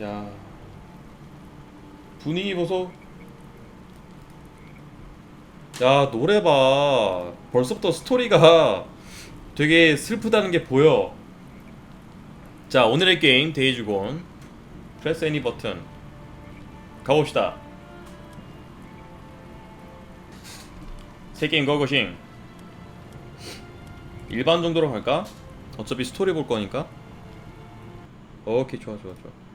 야 분위기 보소. 야 노래 봐. 벌써부터 스토리가 되게 슬프다는 게 보여. 자 오늘의 게임 데이즈곤. 프레스 애니 버튼 가봅시다. 새 게임 거거싱. 일반 정도로 갈까? 어차피 스토리 볼 거니까. 오케이 좋아 좋아 좋아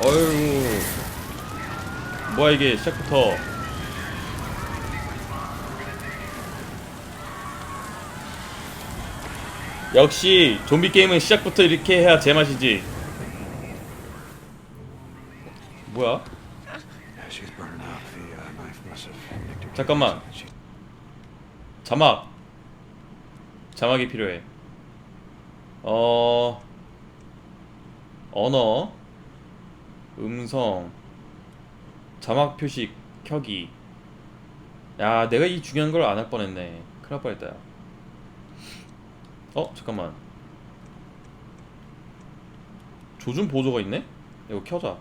어휴 뭐야 이게 시작부터 역시 좀비 게임은 시작부터 이렇게 해야 제맛이지 뭐야? Uh. 잠깐만 자막 자막이 필요해 어 언어 음성 자막 표시 켜기 야 내가 이 중요한 걸 안 할 뻔했네 큰일 날 뻔했다 야. 어 잠깐만 조준 보조가 있네? 이거 켜자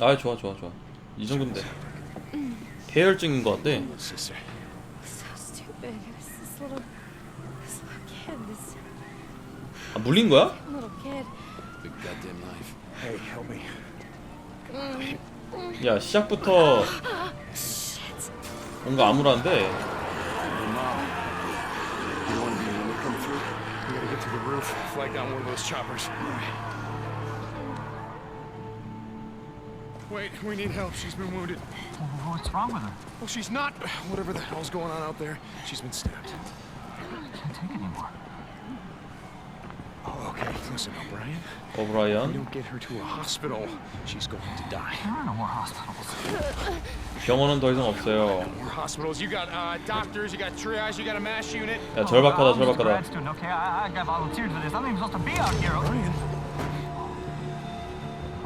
아 좋아 좋아 좋아 이 정도면 돼 폐혈증인 것. So stupid. This little, this little kid? This 아 물린 거야? Big goddamn knife. Hey, help me. 야 시작부터. 뭔가 암울한데. You want be when we come through? We gotta get to the roof, flag down one of those choppers. Wait, we need help. She's been wounded. What's wrong with her? Well, she's not. Whatever the hell's going on out there, she's been stabbed. Can't take anymore. Oh, okay. Listen, O'Brien. If we 어브라이언 don't get her to a hospital, she's going to die. There are no more hospitals. 병원은 더 이상 없어요 More hospitals. You got uh, doctors. You got triage. You got a mass unit. 야 절박하다 I'm just a grad 절박하다 student, okay? I, I got volunteered for this. I'm not even supposed to be out here. okay? Brian.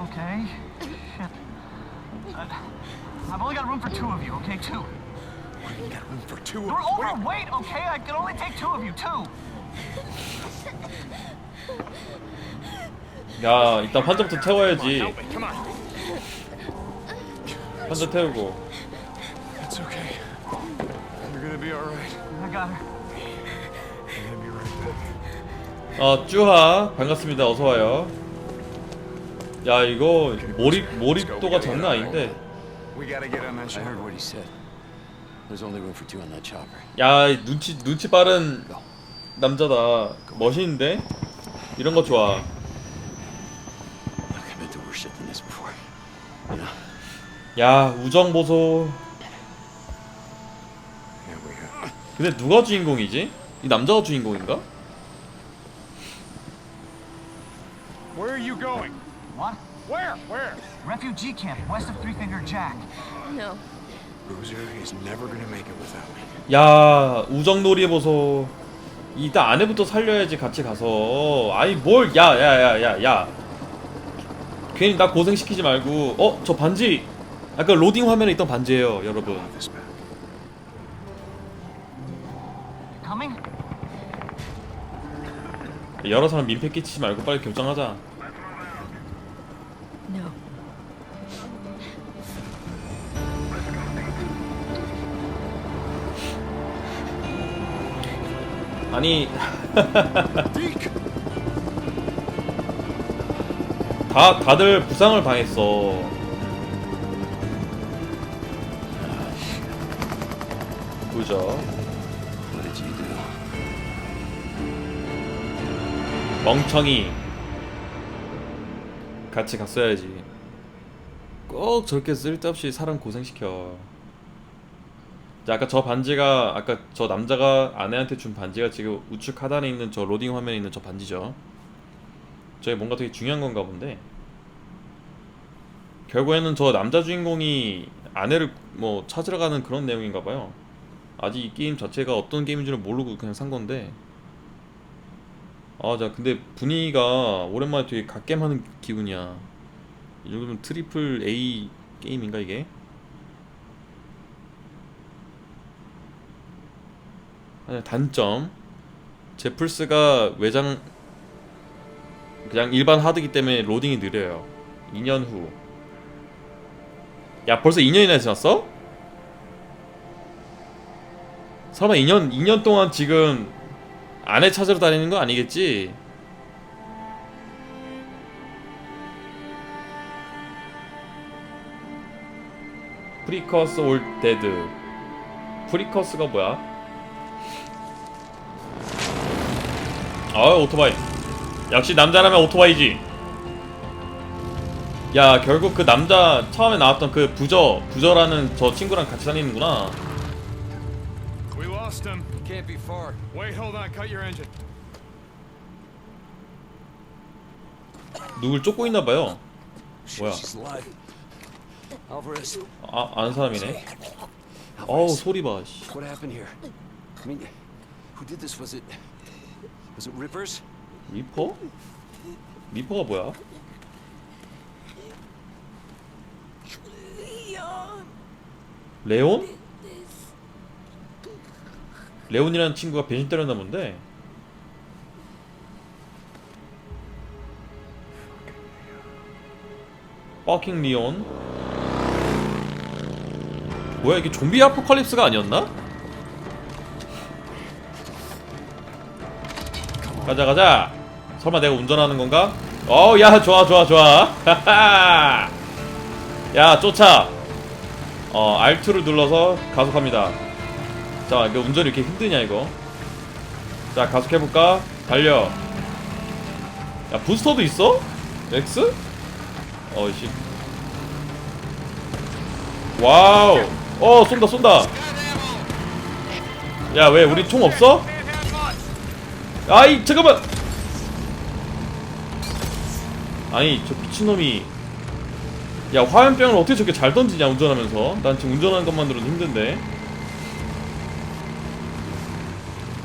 Okay. Shit. Uh, I've only got room for two of you, okay? Two. You got room for two. You're Wait. overweight, okay? I can only take two of you, two. 야 일단 환자부터 태워야지. 환자 태우고 It's okay. You're gonna be all right. I got her. I'm gonna be right back. 어 쭈하 반갑습니다 어서와요 야 이거 몰입 몰입도가 장난 아닌데 We gotta get on that I ship. heard what he said. There's only room for two on that chopper. 야 눈치 눈치 빠른 남자다 멋있는데 이런 거 좋아 야 우정 보소. 근데 누가 주인공이지? 이 남자가 주인공인가? Where are you going? What? Where? Where? Refugee camp west of Three Finger Jack. No. Bruiser is never gonna make it without me. 야 우정놀이 보소 일단 아내부터 살려야지 같이 가서 아이 뭘야야야 야 야 괜히 나 고생시키지 말고 어 저 반지 아까 로딩 화면에 있던 반지예요 여러분? 여러 사람 민폐 끼치지 말고 빨리 결정하자. 아니 다 다들 부상을 당했어. do? 멍청이. 같이 갔어야지. 꼭 저렇게 쓸데없이 사람 고생시켜. 자, 아까 저 반지가 아까 저 남자가 아내한테 준 반지가 지금 우측 하단에 있는 저 로딩 화면에 있는 저 반지죠? 저게 뭔가 되게 중요한 건가 본데 결국에는 저 남자 주인공이 아내를 뭐 찾으러 가는 그런 내용인가 봐요. 아직 이 게임 자체가 어떤 게임인지는 모르고 그냥 산 건데. 아, 자, 근데 분위기가 오랜만에 되게 갓겜하는 기분이야. 이 정도면 트리플 A 게임인가 이게? 단점. 제플스가 외장 그냥 일반 하드기 때문에 로딩이 느려요. 2년 후 야 벌써 2년이나 지났어? 설마 2년 2년 동안 지금 아내 찾으러 다니는 거 아니겠지? 프리커스 올 데드 프리커스가 뭐야? 아 오토바이 역시 남자라면 오토바이지 야 결국 그 남자 처음에 나왔던 그 부저 부저라는 저 친구랑 같이 다니는구나 We lost him. Can't be far. Wait, hold on. Cut your engine. 누굴 쫓고 있나봐요 뭐야. Alvarez, 아 아는 사람이네 어우 소리 봐 씨. what happened here? I mean, who did this? Was it... Was it Rippers? 리퍼? 리퍼가 뭐야? 레온? 레온이라는 친구가 배신 때렸나 본데 퍼킹 리온 뭐야 이게 좀비 아포칼립스가 아니었나? 가자 가자 설마 내가 운전하는 건가? 어야 좋아 좋아 좋아 하하 야 쫓아 어 R2를 눌러서 가속합니다 자 이거 운전이 이렇게 힘드냐 이거 자 가속해볼까? 달려 야 부스터도 있어? X? 어이씨 와우 어 쏜다 쏜다 야 왜 우리 총 없어? 아이 잠깐만 아니 저 미친놈이 야 화염병을 어떻게 저렇게 잘 던지냐 운전하면서. 난 지금 운전하는 것만으로도 힘든데.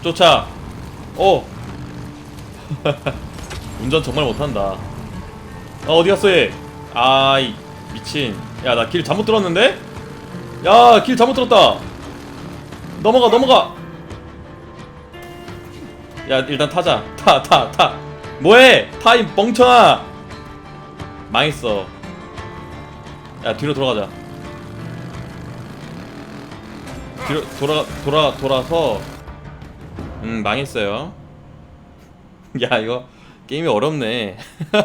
쫓아. 어. 운전 정말 못한다. 아 어디 갔어 얘? 아이 미친. 야 나 길 잘못 들었는데? 야 길 잘못 들었다. 넘어가 넘어가. 야 일단 타자. 타 타 타. 뭐해? 타임 멍청아. 망했어 야 뒤로 돌아가자. 뒤로 돌아 돌아 돌아서. 음 망했어요. 야 이거 게임이 어렵네.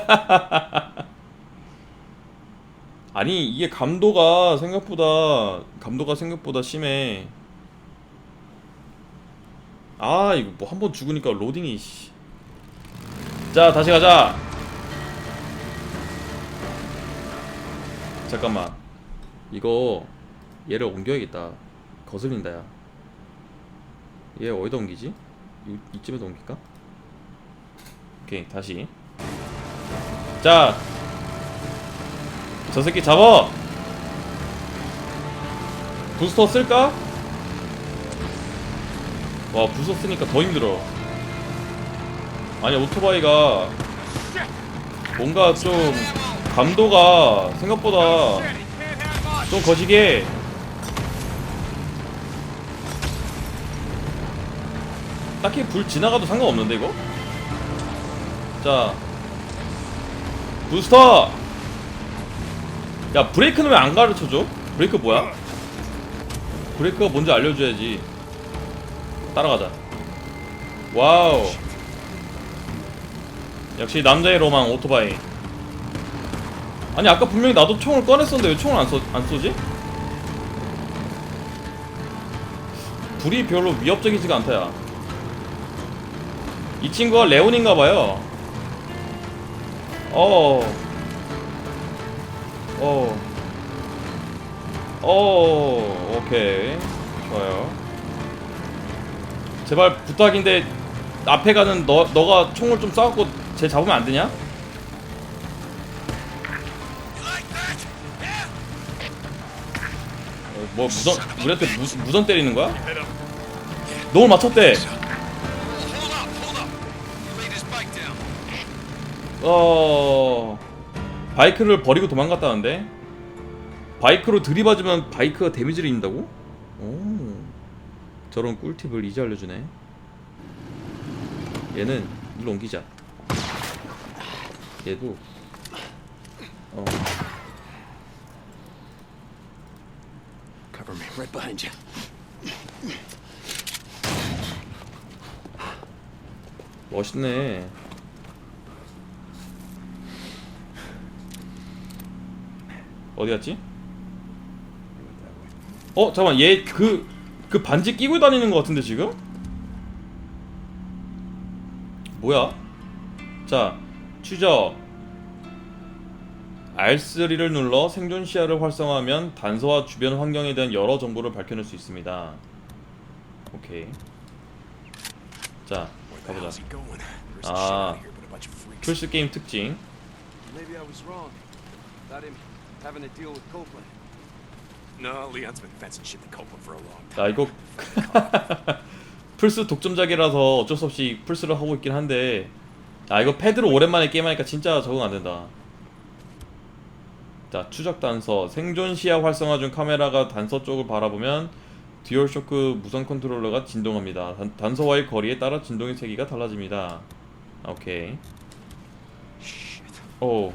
아니 이게 감도가 생각보다 감도가 생각보다 심해. 아 이거 뭐 한 번 죽으니까 로딩이 씨. 자 다시 가자 잠깐만. 이거 얘를 옮겨야겠다. 거슬린다 야얘 어디다 옮기지? 이, 이쯤에다 옮길까? 오케이 다시. 자! 저 새끼 잡아! 부스터 쓸까? 와 부서 쓰니까 더 힘들어. 아니 오토바이가 뭔가 좀 감도가 생각보다 좀 거시기해. 딱히 불 지나가도 상관없는데 이거? 자. 부스터! 야 브레이크는 왜 안 가르쳐줘? 브레이크 뭐야? 브레이크가 뭔지 알려줘야지. 따라가자. 와우. 역시 남자의 로망 오토바이 아니 아까 분명히 나도 총을 꺼냈었는데 왜 총을 안, 쏘, 안 쏘지? 불이 별로 위협적이지가 않다 야 이 친구가 레온인가봐요. 어... 어... 어... 오케이. 좋아요. 제발 부탁인데 앞에 가는 너 너가 총을 좀 쏴갖고 쟤 잡으면 안 되냐? 뭐 무전 우리한테 무, 무전 때리는 거야? 너무 맞췄대. 어 바이크를 버리고 도망갔다는데 바이크로 들이받으면 바이크가 데미지를 입는다고? 오 저런 꿀팁을 이제 알려주네 얘는 일로 옮기자. 얘도 어 Cover me. Right behind you. 멋있네. 어디 갔지? 어 잠깐 얘그그 반지 끼고 다니는 것 같은데 지금? 뭐야? 자 추적 R3를 눌러 생존 시야를 활성화하면 단서와 주변 환경에 대한 여러 정보를 밝혀낼 수 있습니다. 오케이. 자 가보자. Ah. freaks. 플스 게임 특징. 나. 이거 플스 독점작이라서 어쩔 수 없이 플스를 하고 있긴 한데 아 이거 패드로 오랜만에 게임하니까 진짜 적응 안 된다. 자 추적 단서 생존 시야 활성화 중 카메라가 단서 쪽을 바라보면 듀얼 쇼크 무선 컨트롤러가 진동합니다. 단, 단서와의 거리에 따라 진동의 세기가 달라집니다. 아, 오케이. 오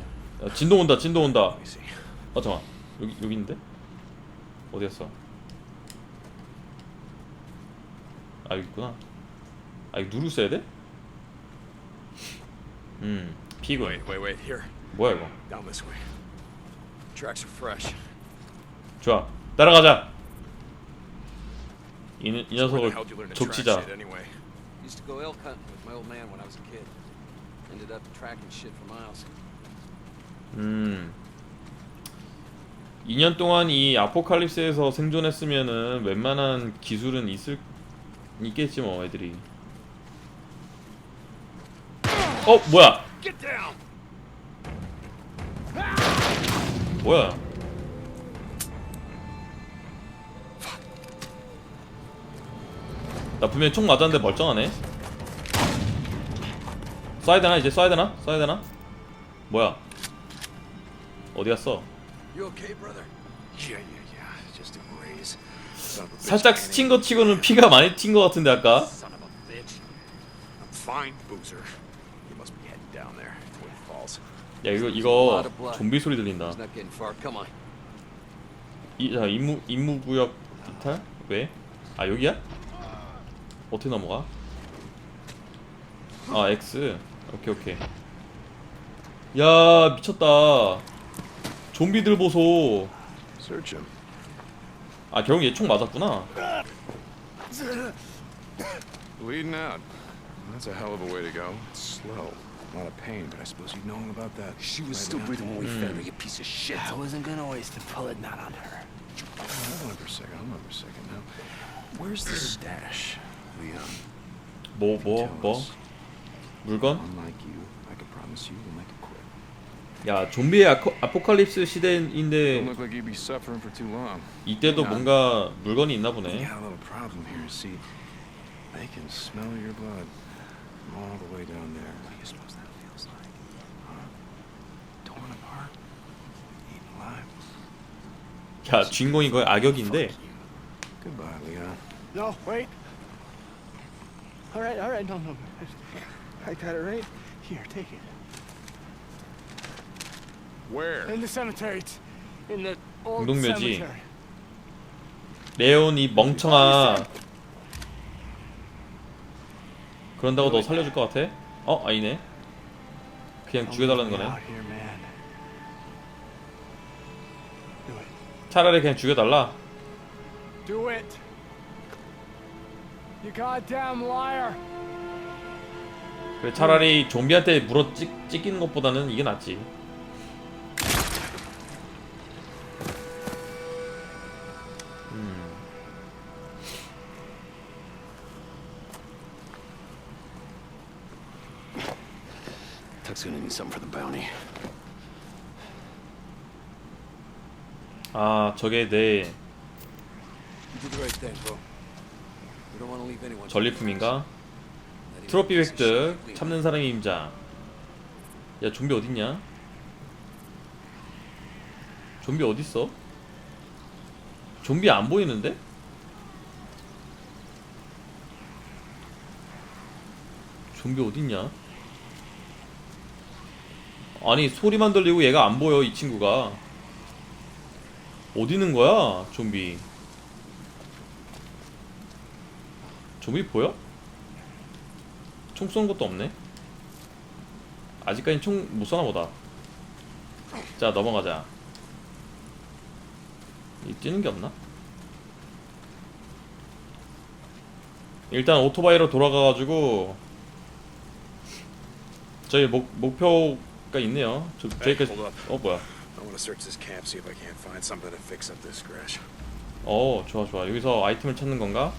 야, 진동 온다 진동 온다. 어 잠깐 여기 여기 있는데 어디 갔어? 아 여기 있구나. 아 이거 누르 써야 돼? 음 wait. Here. 뭐야 이거? Tracks are fresh. 좋아 따라가자. 이, 이 녀석을 hell did you learn to track 족치자. anyway? Used to go elk hunting with my old man when I was a kid. Ended up tracking shit for miles. 음 2년 동안 이 아포칼립스에서 생존했으면은 웬만한 기술은 있을 있겠지 뭐 애들이. 어 뭐야? 뭐야? 나 분명히 총 맞았는데 멀쩡하네. 쏴야 되나 이제 쏴야 되나? 쏴야 되나? 뭐야? 어디 갔어? 살짝 스친 거 치고는 피가 많이 튄거 같은데 아까. Son of a bitch. I'm fine, Boozer. You must be heading down there. Twin Falls. 야 이거 이거 좀비 소리 들린다. He's not getting far. Come on. 이, 자 임무 임무 구역 이탈? 왜? 아 여기야? 어떻게 넘어가? 아 X. 오케이 오케이. 야 미쳤다. 좀비들 보소. 아 결국 얘 총 맞았구나. Bleeding out. That's a hell of a way to go. It's slow. A lot of pain, but I suppose you'd know all about that. She was still breathing when we found her, you piece of shit. I wasn't gonna waste a bullet not on her. Hold on for a second. Hold on for a second now. Where's the stash, Leon? 뭐 뭐 뭐? 물건? Unlike you, I can promise you we'll make it quick. 야 좀비의 아코, 아포칼립스 Don't 시대인데 look like you'd be suffering for too long. 이때도 뭔가 물건이 있나 We 보네. got a little problem here. See, they can smell your blood from all the way down there. What do you suppose 야 주인공이 거의 악역인데. Goodbye, Leon. No, wait. All right, all right, no, no. I got it right here. Take it. Where? In the cemetery. It's in the old 공동묘지. cemetery. 레온 이 멍청아. 그런다고 너 살려줄 것 같아? 어 아니네. 그냥 죽여달라는 거네. Out here, man. 차라리 그냥 죽여달라. Do it. You goddamn liar. 그래 차라리 좀비한테 물어 찍, 찍히는 것보다는 이게 낫지. 음. Tuck's gonna need something for the bounty. 아 저게 내. 전리품인가? 트로피 획득. 참는 사람의 임자 야 좀비 어딨냐? 좀비 어딨어? 좀비 안 보이는데? 좀비 어딨냐? 아니 소리만 들리고 얘가 안 보여 이 친구가 어디 있는 거야 좀비 좀비 보여? 총 쏘는 것도 없네 아직까지 총 못 쏘나 보다 자 넘어가자 이 뛰는 게 없나? 일단 오토바이로 돌아가가지고 저희 목, 목표가 있네요 저, hold up. 어 뭐야 I want to search this camp, see if I can't find something to fix up this crash. 어 좋아 좋아 여기서 아이템을 찾는 건가?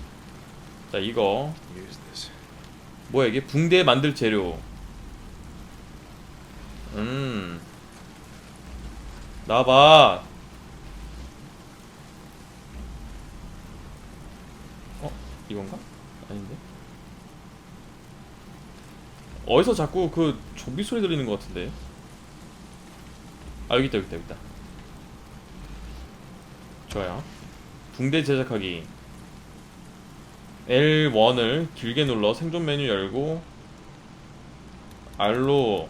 자 이거 Use this. 뭐야 이게 붕대 만들 재료 음 나봐 어? 이건가? 아닌데 어디서 자꾸 그 좀비 소리 들리는 것 같은데 아 여기 있다 여기 있다 여기 있다. 좋아요. 붕대 제작하기. L1을 길게 눌러 생존 메뉴 열고 R로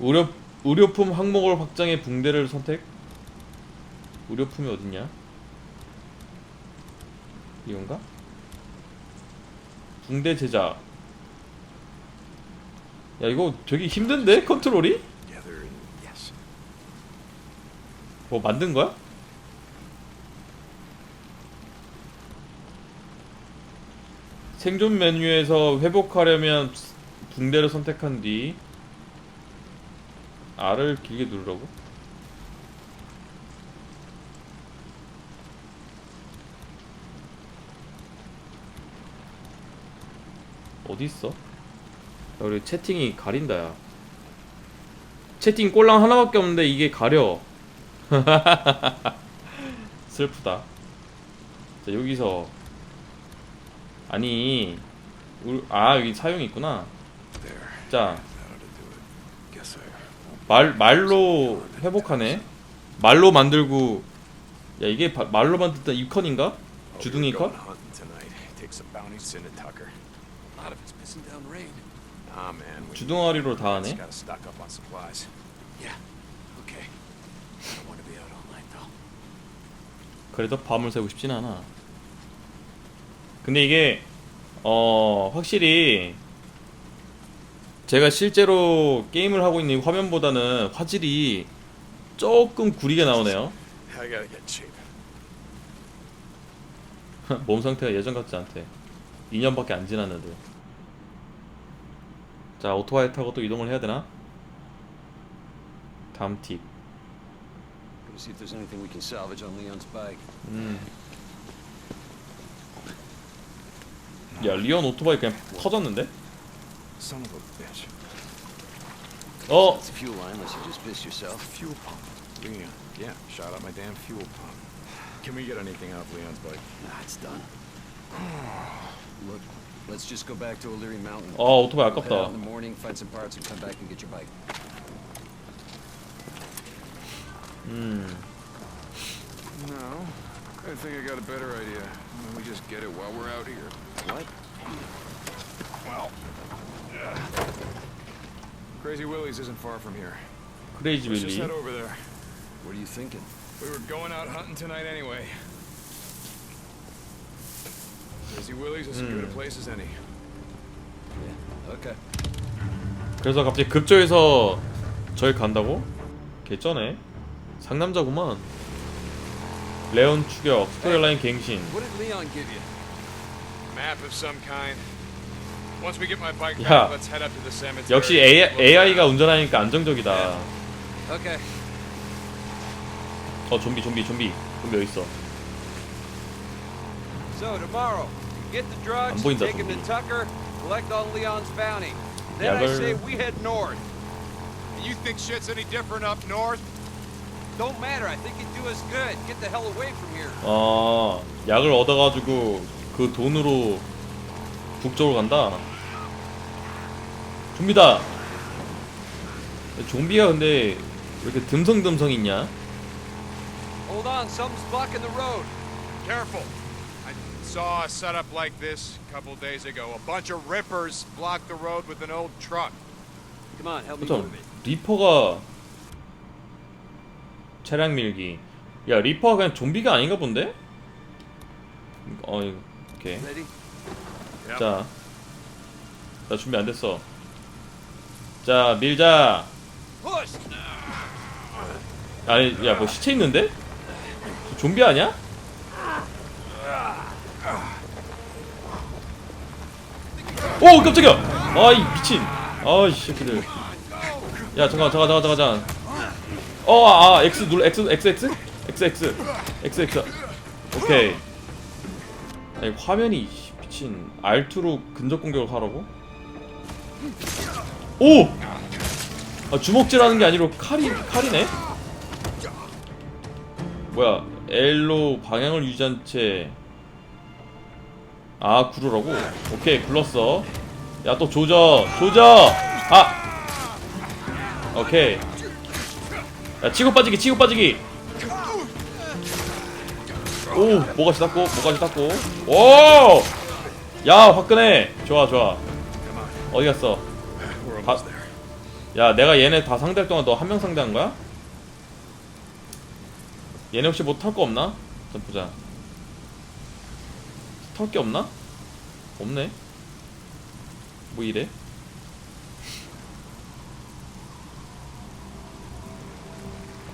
의료, 의료품 항목을 확장해 붕대를 선택. 의료품이 어딨냐? 이건가? 붕대 제작. 야 이거 되게 힘든데? 컨트롤이? 뭐 만든 거야? 생존 메뉴에서 회복하려면 붕대를 선택한 뒤 R을 길게 누르라고? 어디 있어? 야, 우리 채팅이 가린다 야. 채팅 꼴랑 하나밖에 없는데 이게 가려. 슬프다. 자, 여기서 아니 우- 아 여기 사용이 있구나. 자. 말 말로 회복하네. 말로 만들고 야 이게 바- 말로 입컨인가? Oh, 주둥이 컷? Ah, 주둥아리로 다 하네. gotta stock up on supplies. Yeah. Okay. I don't want to be out all night though. 그래도 밤을 새고 싶진 않아. 근데 이게 어 확실히 제가 실제로 게임을 하고 있는 이 화면보다는 화질이 조금 구리게 나오네요. 몸 상태가 예전 같지 않대. 2년밖에 안 지났는데. 자 오토바이 타고 또 이동을 해야 되나? 다음 팁. Gonna see if there's anything we can salvage on Leon's bike. 음. 야 리온 오토바이 그냥 터졌는데? Son of a bitch. 어 It's a fuel line unless you just pissed yourself. Fuel pump. Leon. Yeah, shot up my damn fuel pump. Can we get anything off Leon's bike? Nah, it's done. Look, let's just go back to O'Leary Mountain. 어, 오토바이 We'll head out 아깝다. in the morning, find some parts, and come back and get your bike. 음. No. I think I got a better idea. We just get it while we're out here? What? Well. Crazy Willie's isn't far from here. 크레이지 Let's just 빌리 head over there. What are you thinking? We were going out hunting tonight anyway. Crazy Willie's is as good a Hmm. place as any. Yeah. Okay. 그래서 갑자기 급조해서 저기 간다고? 개쩌네 상남자구만 레온 추격 스토리라인 갱신 What did Leon give you? Map of some kind. Once we get my bike 야. back, let's head up to the cemetery. 역시 AI, AI가 운전하니까 안정적이다 Okay. 어 좀비 좀비 좀비 좀비 어디 있어 So tomorrow, get the drugs, 안 보인다, take him to 좀비. Tucker, collect on Leon's bounty. Then I 약을- say we head north. You think shit's any different up north? Don't matter. I think it'd do us good. Get the hell away from here. 어 약을 얻어가지고 그 돈으로 북쪽으로 간다 좀비다 좀비가 근데 왜 이렇게 듬성듬성 있냐 Hold on, something's blocking the road. Careful. I saw a setup like this a couple days ago. A bunch of rippers blocked the road with an old truck. Come on, help me 그쵸 move it. 리퍼가 차량 밀기 야 리퍼가 그냥 좀비가 아닌가 본데? 어 오케이 Ready? Yep. 자, 나 준비 안 됐어. 자, 밀자. 아니, 야, 뭐 시체 있는데? 저 좀비 아니야? 오, 깜짝이야! 아이, 미친. 아이, 새끼들. 야, 잠깐, 잠깐, 잠깐, 잠깐, 잠깐. 어, 아, 아, X 눌러, X, X, X? X, X. X, X. 오케이. 아니, 화면이, 씨, 미친. R2로 근접 공격을 하라고? 오! 아, 주먹질하는 게 아니라 칼이, 칼이네? 뭐야, L로 방향을 유지한 채. 아, 구르라고? 오케이, 굴렀어. 야, 또 조져! 조져! 아! 오케이. 야, 치고 빠지기, 치고 빠지기! 오, 뭐가지 닦고, 뭐가지 닦고. 오! 야, 화끈해! 좋아, 좋아. 어디 갔어? 다. 야, 내가 얘네 다 상대할 동안 너 한 명 상대한 거야? 얘네 혹시 뭐탈거 없나? 좀 보자. 탈게 없나? 없네. 뭐 이래?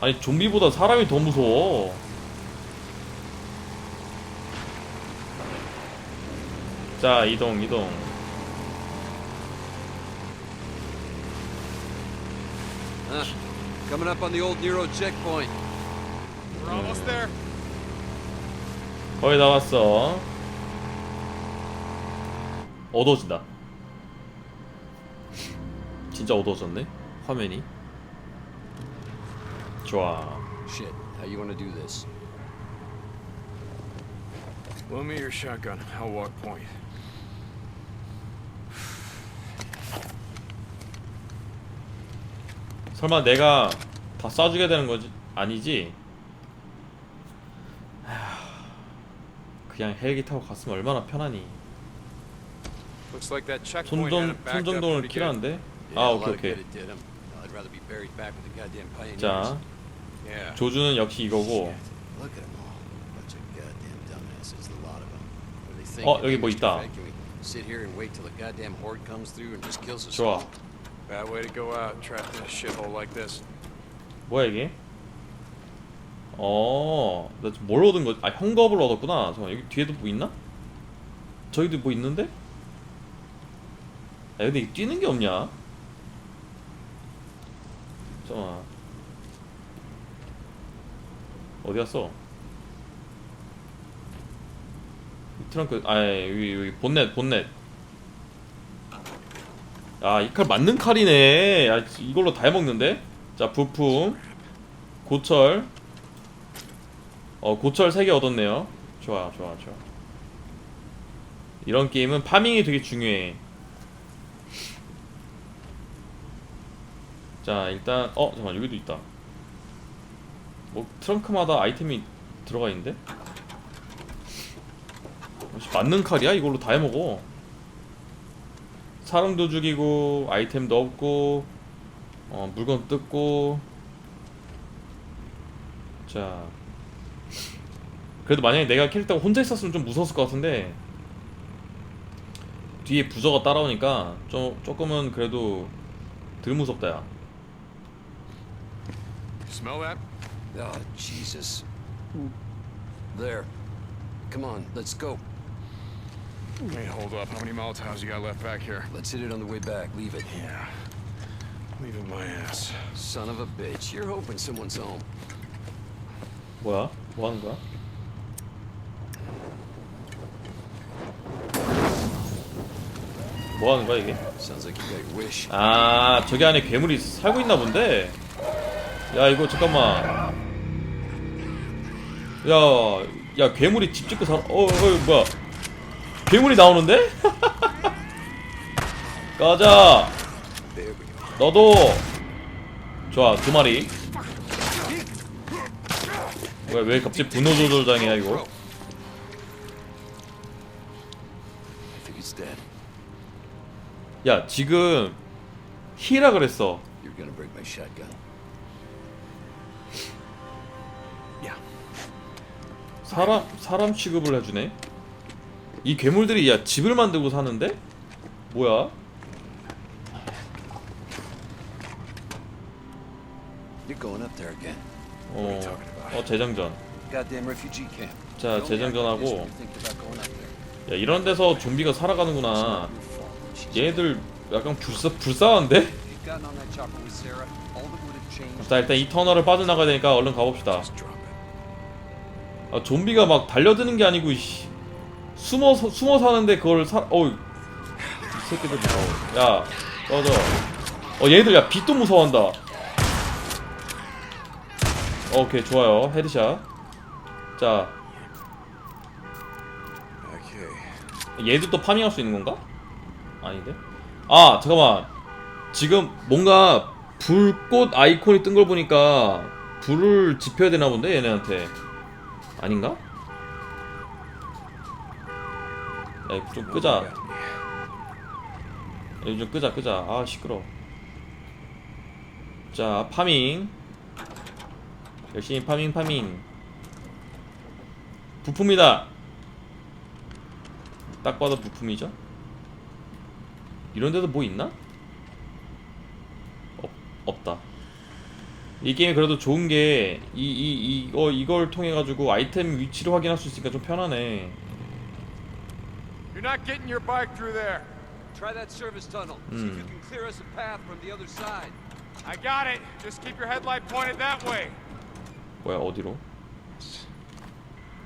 아니 좀비보다 사람이 더 무서워. 자 이동 이동. Huh. Coming up on the old Nero checkpoint. We're almost there. 거의 다 왔어. 어두워진다. 진짜 어두워졌네. 화면이. 좋아. Shit, how you want to do this? Loan me your shotgun. I'll walk point. 설마 내가 다 쏴주게 되는 거지? 아니지? 그냥 헬기 타고 갔으면 얼마나 편하니. Looks like that checkpoint had 손정 him backed up 손정동을 pretty good. 킬하는데. 아 오케이 오케이. I'd rather be buried back with the goddamn pioneers. 자. 조주는 역시 이거고. 어, 여기 뭐. 있다. 좋아. 뭐야 이게? 어, 나 지금 뭘 얻은 거지? 아, 현겁을 얻었구나. 잠깐 여기 뒤에도 뭐 있나? 저기도 뭐 있는데? 아, 근데 뛰는 게 없냐? 잠깐만. 어디 갔어? 이 트렁크, 아, 여기, 여기 본넷, 본넷. 아, 이 칼 맞는 칼이네. 야, 이걸로 다 해먹는데? 자, 부품. 고철. 어, 고철 3개 얻었네요. 좋아, 좋아, 좋아. 이런 게임은 파밍이 되게 중요해. 자, 일단, 어, 잠깐, 여기도 있다. 뭐, 트렁크마다 아이템이 들어가 있는데? 맞는 칼이야? 이걸로 다 해먹어. 사람도 죽이고, 아이템도 없고, 어, 물건 뜯고, 자 그래도 만약에 내가 캐릭터가 혼자 있었으면 좀 무서웠을 것 같은데 뒤에 부저가 따라오니까 좀 조금은 그래도 덜 무섭다 야 Smell that? Oh, Jesus. There. Come on, let's go. Hey, hold up. How many Molotovs you got left back here? Let's hit it on the way back. Leave it. Yeah. Leaving my ass. Son of a bitch. You're hoping someone's home. 뭐야? 뭐 하는 거야? 뭐 하는 거야 이게? Sounds like you got your wish. 아 저기 안에 괴물이 살고 있나 본데 야 이거 잠깐만 야, 야 괴물이 집 짓고 살아. 어, 어 뭐야? 괴물이 나오는데? 가자. 너도 좋아 두 마리. 왜, 왜 갑자기 분노 조절장이야 이거? 야 지금 히라 그랬어. 사람 사람 취급을 해주네 이 괴물들이 야 집을 만들고 사는데 뭐야 You're going up there again. 어, 어 재장전 Goddamn refugee camp. 자 재장전하고 there. 야 i런 데서 좀비가 살아가는구나 얘들 약간 불쌍 불쌍한데. 자 일단 이 터널을 빠져나가야 되니까 얼른 가봅시다. 아 좀비가 막 달려드는 게 아니고 이씨. 숨어 서- 숨어 사는데 그걸 사 어이 이 새끼들 무서워 야 꺼져. 어 얘들 야 빛도 무서워한다. 오케이 좋아요. 헤드샷. 자. Okay. 얘들도 파밍할 수 있는 건가? 아닌데? 아 잠깐만. 지금 뭔가 불꽃 아이콘이 뜬 걸 보니까 불을 지펴야 되나 본데 얘네한테 아닌가? 야 좀 끄자 이거 좀 끄자 끄자 아 시끄러 자 파밍 열심히 파밍 파밍 부품이다 딱 봐도 부품이죠? 이런 데도 뭐 있나? 없, 없다. 이 게임이 그래도 좋은 게, 이, 이, 이거, 이걸 통해 가지고 아이템 위치를 확인할 수 있으니까 좀 편하네. You're not getting your bike through there. Try that service tunnel. See if you can clear us a path from the other side. I got it. Just keep your headlight pointed that way. 뭐야, 어디로?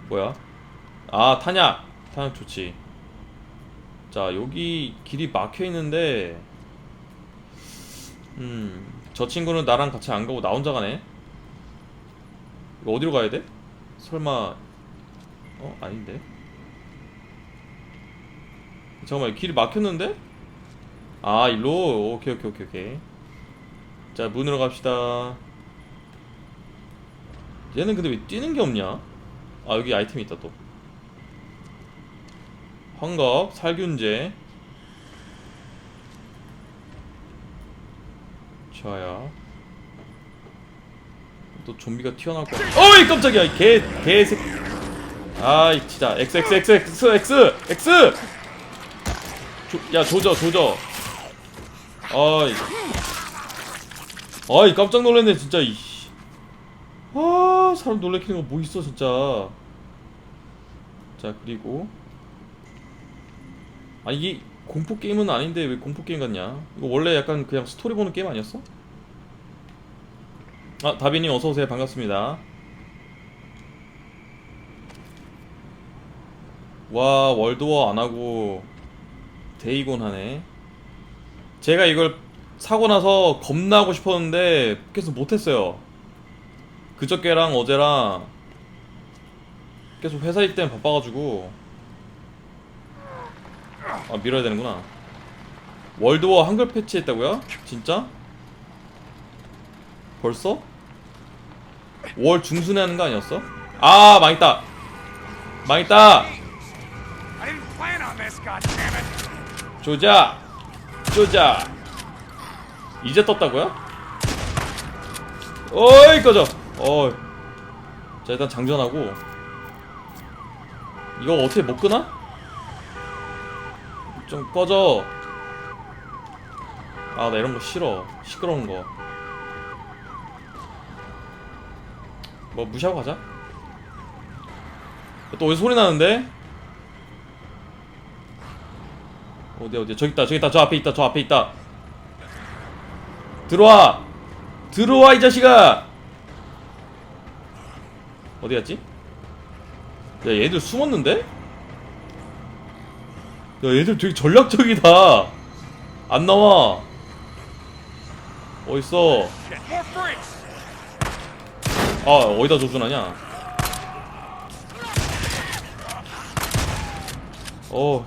뭐야? 아, 탄약! 탄약 좋지. 자, 여기 길이 막혀 있는데, 음, 저 친구는 나랑 같이 안 가고 나 혼자 가네? 이거 어디로 가야 돼? 설마, 어? 아닌데? 잠깐만, 길이 막혔는데? 아, 일로? 오케이, 오케이, 오케이, 오케이. 자, 문으로 갑시다. 얘는 근데 왜 뛰는 게 없냐? 아 여기 아이템이 있다 또 환각, 살균제 좋아요. 또 좀비가 튀어나올 거야 어이 깜짝이야. 개 개새. 아이 진짜 X X X X X X 조, 야 조져 조져. 아이. 아이 깜짝 놀랐네 진짜 이씨. 아 사람 놀래키는 거 뭐 있어 진짜. 자 그리고. 아 이게 공포 게임은 아닌데 왜 공포 게임 같냐? 이거 원래 약간 그냥 스토리 보는 게임 아니었어? 아 다비님 어서 오세요. 반갑습니다. 와 월드워 안 하고 데이곤 하네. 제가 이걸 사고 나서 겁나 하고 싶었는데 계속 못했어요. 그저께랑 어제랑 계속 회사 일 때문에 바빠가지고 아 밀어야 되는구나 월드워 한글 패치했다고요? 진짜? 벌써? 5월 중순에 하는 거 아니었어? 아 망했다 망했다. 조자 조자 이제 떴다고요? 어이 꺼져 어이 자 일단 장전하고 이거 어떻게 못 끄나? 좀 꺼져. 아 나 이런 거 싫어. 시끄러운 거뭐 뭐 무시하고 가자. 또 어디 소리 나는데? 어디 어디? 저기 있다 저기 있다. 저 앞에 있다 저 앞에 있다. 들어와! 들어와 이 자식아! 어디 갔지? 야 얘들 숨었는데? 야 얘들 되게 전략적이다 안 나와 어딨어. 아 어디다 조준하냐 어,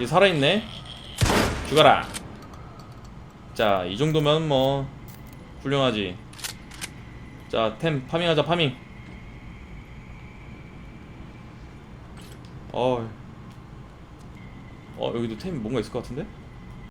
얘 살아있네. 죽어라. 자, 이 정도면 뭐 훌륭하지. 자, 템 파밍하자 파밍. 어, 어 여기도 템 뭔가 있을 것 같은데?